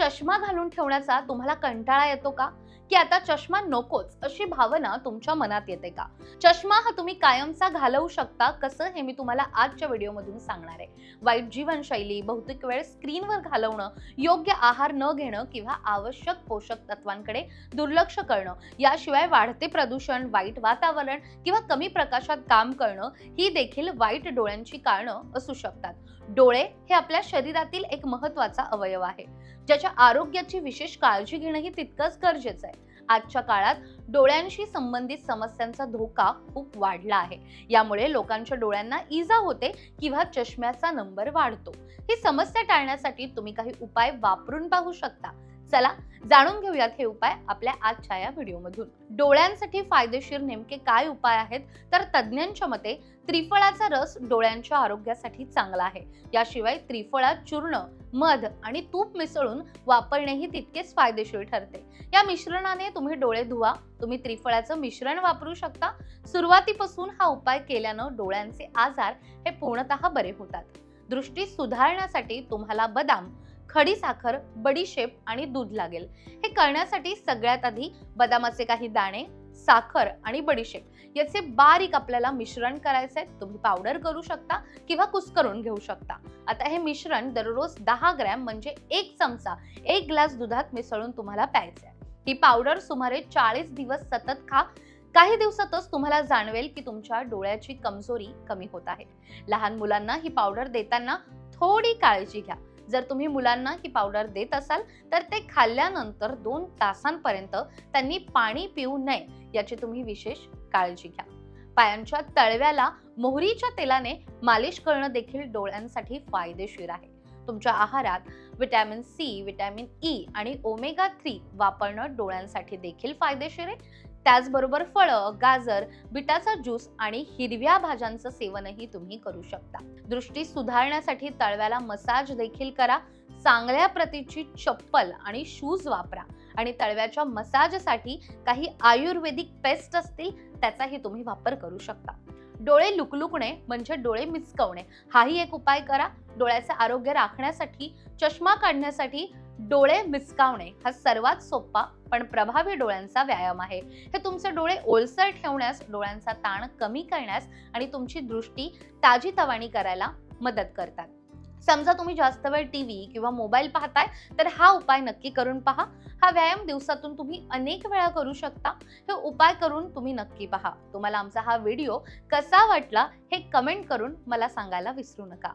चष्मा घालून ठेवण्याचा तुम्हाला कंटाळा येतो का? की आता चष्मा नकोच अशी भावना तुमच्या मनात येते का? चष्मा हा तुम्ही कायमचा घालवू शकता कसं हे मी तुम्हाला आजच्या व्हिडिओमधून सांगणार आहे. वाईट जीवनशैली बहुतेक वेळ स्क्रीनवर घालवणं योग्य आहार न घेणं किंवा आवश्यक पोषक तत्वांकडे दुर्लक्ष करणं याशिवाय वाढते प्रदूषण वाईट वातावरण किंवा कमी प्रकाशात काम करणं ही देखील वाईट डोळ्यांची कारणं असू शकतात. डोळे हे आपल्या शरीरातील एक महत्त्वाचा अवयव आहे. ज्याच्या आरोग्याची विशेष काळजी घेणंही तितकंच गरजेचं आहे. आजच्या काळात डोळ्यांशी संबंधित समस्यांचा धोका खूप वाढला आहे. यामुळे लोकांच्या डोळ्यांना इजा होते किंवा चष्म्याचा नंबर वाढतो. ही समस्या टाळण्यासाठी तुम्ही काही उपाय वापरून पाहू शकता. चला जाणून घेऊयात हे उपाय आपल्या आजच्या या व्हिडिओमधून. डोळ्यांसाठी फायदेशीर नेमके काय उपाय आहेत? तर तज्ज्ञांच्या मते त्रिफळाचा रस डोळ्यांच्या आरोग्यासाठी चांगला आहे. याशिवाय त्रिफळात चूर्ण मध आणि तूप मिसळून वापरणेही तितकेच फायदेशीर ठरते. या मिश्रणाने तुम्ही डोळे धुवा तुम्ही त्रिफळाचं मिश्रण वापरू शकता. सुरुवातीपासून हा उपाय केल्यानं डोळ्यांचे आजार हे पूर्णतः बरे होतात. दृष्टी सुधारण्यासाठी तुम्हाला बदाम खडी साखर बडीशेप आणि दूध लागेल. हे करण्यासाठी सगळ्यात आधी बदामाचे काही दाणे साखर आणि बडीशेप याचे बारीक आपल्याला मिश्रण करायचे तुम्ही पावडर करू शकता किंवा कुस्करून घेऊ शकता. आता हे मिश्रण दररोज दहा ग्रॅम म्हणजे एक चमचा एक ग्लास दुधात मिसळून तुम्हाला प्यायचे आहे ही पावडर सुमारे चाळीस दिवस सतत खा. काही दिवसातच तुम्हाला जाणवेल की तुमच्या डोळ्याची कमजोरी कमी होत आहे. लहान मुलांना ही पावडर देताना थोडी काळजी घ्या. जर तुम्ही मुलांना ही पावडर देत असाल तर ते खाल्ल्यानंतर दोन तासांपर्यंत त्यांनी पाणी पिऊ नये याची तुम्ही विशेष काळजी घ्या. पायांच्या तळव्याला मोहरीच्या तेलाने मालिश करणं देखील डोळ्यांसाठी फायदेशीर आहे. तुमच्या आहारात विटॅमिन सी विटॅमिन ई आणि ओमेगा थ्री वापरणं डोळ्यांसाठी देखील फायदेशीर आहे. त्याचबरोबर फळं गाजर बिटाचा ज्यूस आणि हिरव्या भाज्यांचं सेवनही तुम्ही करू शकता. दृष्टी सुधारण्यासाठी तळव्याला मसाज देखील करा. चांगल्या प्रतीची चप्पल आणि शूज वापरा. आणि तळव्याच्या मसाजसाठी काही आयुर्वेदिक पेस्ट असतील त्याचाही तुम्ही वापर करू शकता. डोळे लुकलुकणे म्हणजे डोळे मिचकवणे हाही एक उपाय करा. डोळ्याचे आरोग्य राखण्यासाठी चष्मा काढण्यासाठी डोळे मिसकावणे हा सर्वात सोपा पण प्रभावी डोळ्यांचा व्यायाम आहे. हे तुमचे डोळे ओलसर ठेवण्यास डोळ्यांचा ताण कमी करण्यास आणि तुमची दृष्टी ताजी तवाणी करायला मदत करतात. समजा तुम्ही जास्त वेळ टी व्ही किंवा मोबाईल पाहताय तर हा उपाय नक्की करून पहा. हा व्यायाम दिवसातून तुम्ही अनेक वेळा करू शकता. हे उपाय करून तुम्ही नक्की पहा. तुम्हाला आमचा हा व्हिडिओ कसा वाटला हे कमेंट करून मला सांगायला विसरू नका.